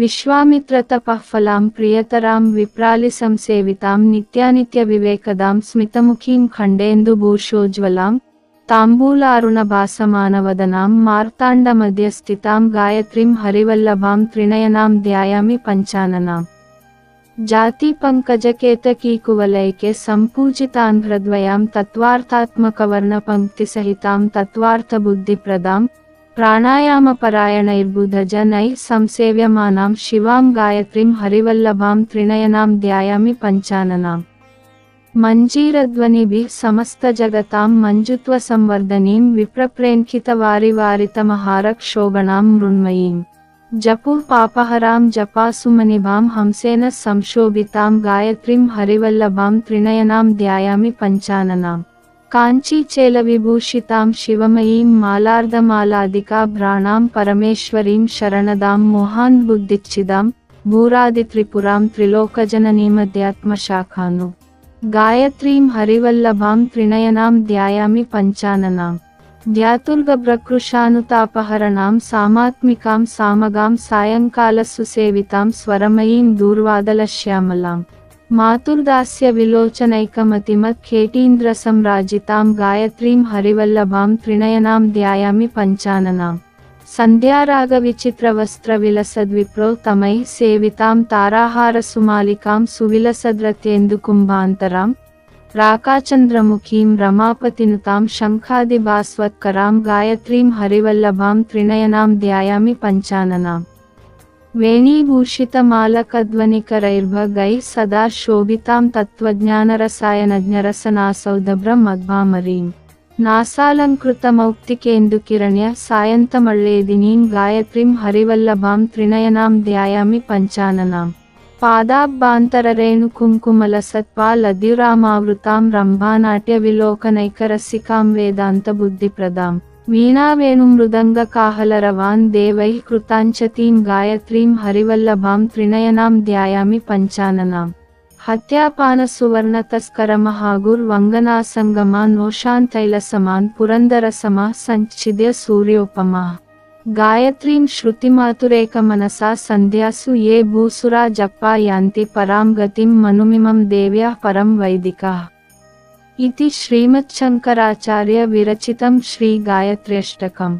विश्वामित्रतपः फलां प्रियतरां विप्रालिसंसेवितां नित्यानित्यविवेकदां स्मितमुखीं खण्डेन्दुभूषोज्ज्वलां ताम्बूलारुणभासमानवदनां मार्ताण्डमध्यस्थितां गायत्रीं हरिवल्लभां त्रिनयनां ध्यायामि पञ्चाननाम् जातिपङ्कजकेतकीकुवलैके सम्पूजितान्ध्रद्वयां तत्त्वार्थात्मकवर्णपङ्क्तिसहितां तत्त्वार्थबुद्धिप्रदां प्राणायामपरायणैर्बुधजनैः संसेव्यमानां शिवां गायत्रीं हरिवल्लभां त्रिनयनां ध्यायामि पञ्चाननाम्। मञ्जीरध्वनिभिः समस्तजगतां मञ्जुत्वसंवर्धनीं विप्रप्रेङ्खितवारिवारितमहारक्षोभणां मृण्मयीम्। जपुः पापहरां जपासुमनिभां हंसेन संशोभितां गायत्रीं हरिवल्लभां त्रिनयनां ध्यायामि पञ्चाननाम्। కాంచీచేలవిభూషితాం శివమయీం మాలార్ధమాలాధికాభ్రాణాం పరమేశ్వరీం శరణదాం మోహాన్ బుద్ధిచ్చిదాం భూరాది త్రిపురాం త్రిలోకజననీమధ్యాత్మశాఖాను. గాయత్రీం హరివల్లభాం త్రిణయనాం ధ్యాయామి పంచాననాం. ధ్యాతుర్గభ్రకృషానుతాపహరణాం సామాత్మికాం సామగాం సాయంకాల సుసేవితాం స్వరమయీం దూర్వాదలశ్యామలాం. मातुर्दास्य विलोचनैकमतिमत्खेटीन्द्रसंराजितां गायत्रीं हरिवल्लभां त्रिनयनां ध्यायामि पञ्चाननाम् सन्ध्यारागविचित्रवस्त्रविलसद्विप्रो तमैः सेवितां ताराहारसुमालिकां सुविलसद्रत्येन्दुकुम्भान्तराम् राकाचन्द्रमुखीं रमापतिनुतां शङ्खादिभास्वत्करां गायत्रीं हरिवल्लभां त्रिनयनां ध्यायामि पञ्चाननाम् ವೇಣೀಭೂಷಿತಮಾಲಕಧ್ವನಿಕರೈರ್ಭಗೈ ಸದಾ ಶೋಭಿತಾಂ ತತ್ವಜ್ಞಾನರಸಾಯನಜ್ಞರಸನಾಸೌಧಭ್ರ ಮಧ್ವಾಮರೀಂ ನಾಸಾಲಂಕೃತಮೌಕ್ತಿಕೇಂದುಕಿರಣ್ಯ ಸಾಯಂತಮಳ್ಳೇದಿನೀಂ ಗಾಯತ್ರಿಂ ಹರಿವಲ್ಲಭಾಂ ತ್ರಿನಯನಾಂ ಧ್ಯಾಯಾಮಿ ಪಂಚಾನನಾಂ ಪಾದಾಬ್ಬಾಂತರರೇಣುಕುಂಕುಮಲಸತ್ಪಾಲಧಿರಾಮಾವೃತಾಂ ರಂಭಾನಾಟ್ಯವಿಲೋಕನೈಕರಸಿಕಾಂ ವೇದಾಂತಬುದ್ಧಿಪ್ರದಾಂ वीणावेणुमृदङ्गकाहलरवान् देवैः कृताञ्चतीं गायत्रीं हरिवल्लभां त्रिनयनां ध्यायामि पञ्चाननाम्। हत्यापानसुवर्णतस्करमहागुर्वङ्गनासङ्गमा नोषान्तैलसमान् पुरन्दरसमा सञ्चिद्य सूर्योपमाः। गायत्रीं श्रुतिमातुरेकमनसा सन्ध्यासु ये भूसुरा जप्पा यान्ति परां गतिं मनुमिमं देव्याः परं वैदिकाः इति श्रीमच्छङ्कराचार्य विरचितं श्रीगायत्र्यष्टकम्